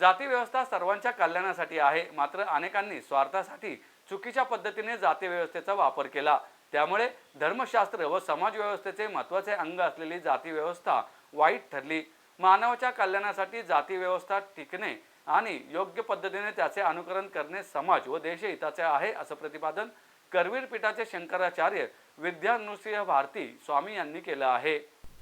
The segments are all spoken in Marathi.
जाती व्यवस्था सर्वांच्या कल्याणासाठी आहे. मात्र अनेकांनी स्वार्थासाठी चुकीच्या पद्धतीने जाती व्यवस्थेचा वापर केला. त्यामुळे धर्मशास्त्र व समाज व्यवस्थेचे महत्त्वाचे अंग असलेली जाती व्यवस्था वाईट ठरली. मानवाच्या कल्याणासाठी जाती व्यवस्था टिकणे आणि योग्य पद्धतीने त्याचे अनुकरण करणे समाज व देशहिताचे आहे असं प्रतिपादन करवीर पीठाचे शंकराचार्य विद्यानुसिंह भारती स्वामी यांनी केलं आहे.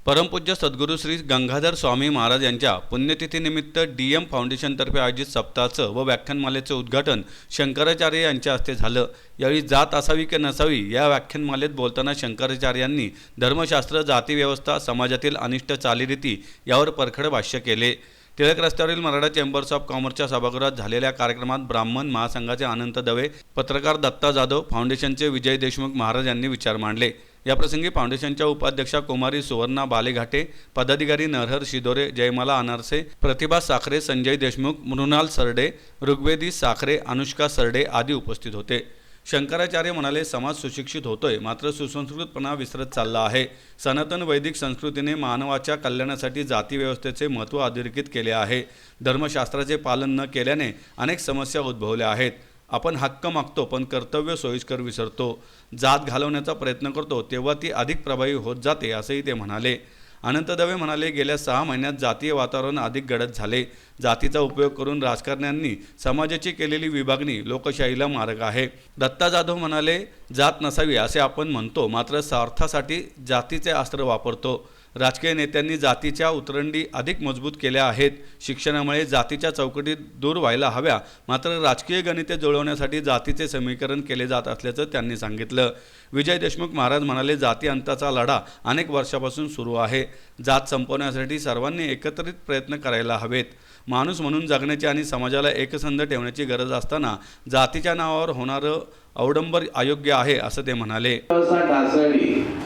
परमपूज्य सद्गुरू श्री गंगाधर स्वामी महाराज यांच्या पुण्यतिथीनिमित्त डी एम फाउंडेशनतर्फे आयोजित सप्ताहाचं व व्याख्यानमालेचं उद्घाटन शंकराचार्य यांच्या हस्ते झालं. यावेळी जात असावी की नसावी या व्याख्यानमालेत बोलताना शंकराचार्यांनी धर्मशास्त्र जातीव्यवस्था समाजातील अनिष्ट चालीरीती यावर परखड भाष्य केले. टिळक रस्त्यावरील मराठा चेंबर्स ऑफ कॉमर्सच्या सभागृहात झालेल्या कार्यक्रमात ब्राह्मण महासंघाचे अनंत दवे पत्रकार दत्ता जाधव फाउंडेशनचे विजय देशमुख महाराज यांनी विचार मांडले. याप्रसंगी फाउंडेशनच्या उपाध्यक्षा कुमारी सुवर्णा बालेघाटे पदाधिकारी नरहर शिदोरे जयमाला अनारसे प्रतिभा साखरे संजय देशमुख मृणाल सरडे ऋग्वेदी साखरे अनुष्का सरडे आदी उपस्थित होते. शंकराचार्य म्हणाले समाज सुशिक्षित होतोय मात्र सुसंस्कृतपणा विसरत चालला आहे. सनातन वैदिक संस्कृतीने मानवाच्या कल्याणासाठी जाती व्यवस्थेचे महत्त्व अधोरेखित केले आहे. धर्मशास्त्राचे पालन न केल्याने अनेक समस्या उद्भवल्या आहेत. आपण हक्क मागतो पण कर्तव्य सोयीस्कर विसरतो. जात घालवण्याचा प्रयत्न करतो तेव्हा ती अधिक प्रभावी होत जाते असंही ते म्हणाले. अनंत दवे म्हणाले गेल्या सहा महिन्यात जातीय वातावरण अधिक गडद झाले. जातीचा उपयोग करून राजकारण्यांनी समाजाची केलेली विभागणी लोकशाहीला मार्ग आहे. दत्ता जाधव म्हणाले जात नसावी असे आपण म्हणतो मात्र स्वार्थासाठी जातीचे अस्त्र वापरतो. राजकीय नेत्यांनी जातीच्या उतरंडी अधिक मजबूत केल्या आहेत. शिक्षणामुळे जातीच्या चौकटीत दूर व्हायला हव्या. मात्र राजकीय गणिते जुळवण्यासाठी जातीचे समीकरण केले जात असल्याचं त्यांनी सांगितलं. विजय देशमुख महाराज म्हणाले जाती अंताचा लढा अनेक वर्षापासून सुरू आहे. जात संपवण्यासाठी सर्वांनी एकत्रित प्रयत्न करायला हवेत. माणूस म्हणून जगण्याची आणि समाजाला एकसंध ठेवण्याची गरज असताना जातीच्या नावावर होणारं अवडंबर अयोग्य आहे असं ते म्हणाले.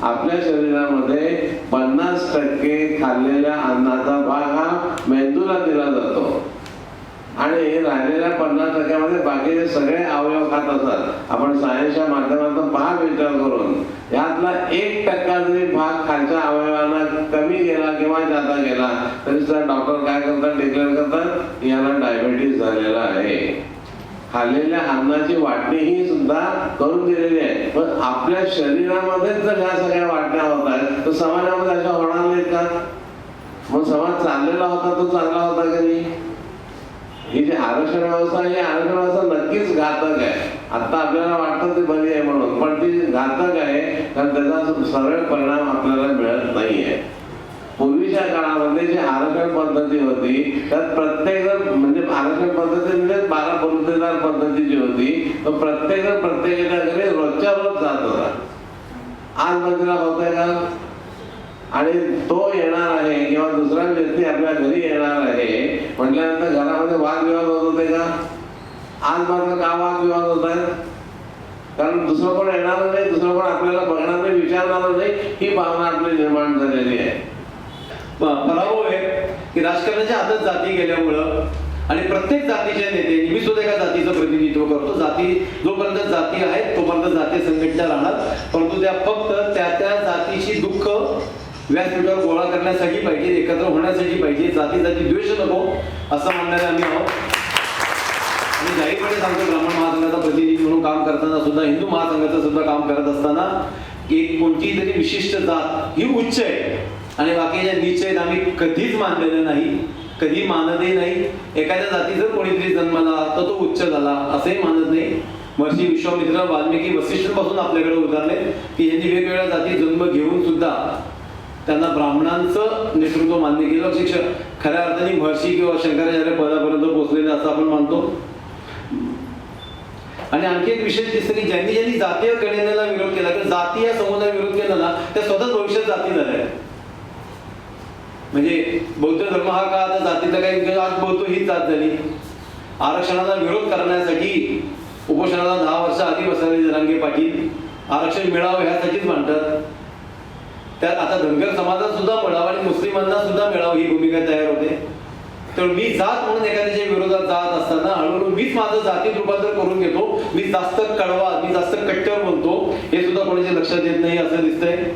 आपल्या शरीरामध्ये पन्नास टक्के खाल्लेल्या अन्नाचा भाग हा मेंदूला दिला जातो. आणि राहिलेल्या पन्नास टक्क्यामध्ये बाकीचे सगळे अवयव खात असतात आपण सायन्सच्या माध्यमातून पहा विचार करून यातला एक टक्का जरी भाग खालच्या अवयवांना कमी गेला किंवा जाता गेला तरी सुद्धा डॉक्टर काय करतात डिक्लेअर करतात याला डायबेटीस झालेला आहे. खाल्लेल्या अन्नाची वाटणी ही सुद्धा करून दिलेली आहे. पण आपल्या शरीरामध्येच जर ह्या सगळ्या वाटण्या होत आहेत तर समाजामध्ये अशा होणार नाहीत का? मग समाज चाललेला होता तो चांगला होता का नाही? ही जी आरक्षण व्यवस्था ही आरक्षण व्यवस्था नक्कीच घातक आहे. आता आपल्याला वाटतं ते बरी आहे म्हणून पण ती घातक आहे कारण त्याचा सरळ परिणाम आपल्याला मिळत नाहीये. आहे काळामध्ये जी आरक्षण पद्धती होती त्यात प्रत्येक म्हणजे आरक्षण पद्धती म्हणजे बारा बलुतेदार पद्धती जी होती तर प्रत्येक प्रत्येकाच्या घरी रोजच्या रोज जात होता. आज बाजूला होत आहे का? आणि तो येणार आहे किंवा दुसरा व्यक्ती आपल्या घरी येणार आहे म्हटल्यानंतर घरामध्ये वादविवाद होत होते का? आज मात्र का वादविवाद होत आहेत? कारण दुसरं कोण येणार नाही दुसरं कोण आपल्याला बघणार नाही विचारणार नाही ही भावना आपली निर्माण पराभव आहे की राजकारणाच्या हातात जाती गेल्यामुळं आणि प्रत्येक जातीचे नेते मी सुद्धा एका जातीचं प्रतिनिधित्व करतो. जाती जोपर्यंत जाती आहेत तोपर्यंत जाती संघटना राहणार. परंतु त्या फक्त त्या त्या जातीची दुःख व्यासपीठावर गोळा करण्यासाठी पाहिजे एकत्र होण्यासाठी पाहिजे. जाती जाती द्वेष नको असं म्हणणारे आम्ही आहोत. आणि जाहीरपणे सांगतो ब्राह्मण महासंघाचा प्रतिनिधी म्हणून काम करताना सुद्धा हिंदू महासंघाचं सुद्धा काम करत असताना एक कोणती तरी विशिष्ट जात ही उच्च आहे. आणि बाकीच्या निश्चय आम्ही कधीच मानलेलं नाही कधी मानतही नाही. एखाद्या जातीचं कोणीतरी जन्माला तर तो उच्च झाला असंही मानत नाही. महर्षी विश्वामित्र वाल्मिकी वसिष्ठांपासून आपल्याकडे उदाहरणे की यांनी वेगवेगळ्या जाती जन्म घेऊन सुद्धा त्यांना ब्राह्मणांचं नेतृत्व मान्य केलं. शिक्षक खऱ्या अर्थाने महर्षी किंवा शंकराचार्य पदापर्यंत पोहोचलेले असं आपण मानतो. आणि आणखी एक विशेष दिसतं की ज्यांनी ज्यांनी जातीय गणनेला विरोध केला किंवा जातीय समुदाय विरोध केला ना त्या स्वतःच भविष्यात जाती झाल्या. म्हणजे बौद्ध धर्म हा का आता जातीचा काही आज बौद्ध हीच जात झाली. आरक्षणाचा विरोध करण्यासाठी उपोषणाला दहा वर्ष आधी बसलेले जरांगे पाटील आरक्षण मिळावं ह्यासाठीच म्हणतात. त्यात आता धनगर समाजात सुद्धा मिळावं आणि मुस्लिमांना सुद्धा मिळावं ही भूमिका तयार होते. तर मी जात म्हणून एखाद्याच्या विरोधात जात असताना हळूहळू मीच माझं जातीत रूपांतर करून घेतो मी जास्त कळवा मी जास्त कट्टर बोलतो हे सुद्धा कोणाच्या लक्षात येत नाही असं दिसतंय.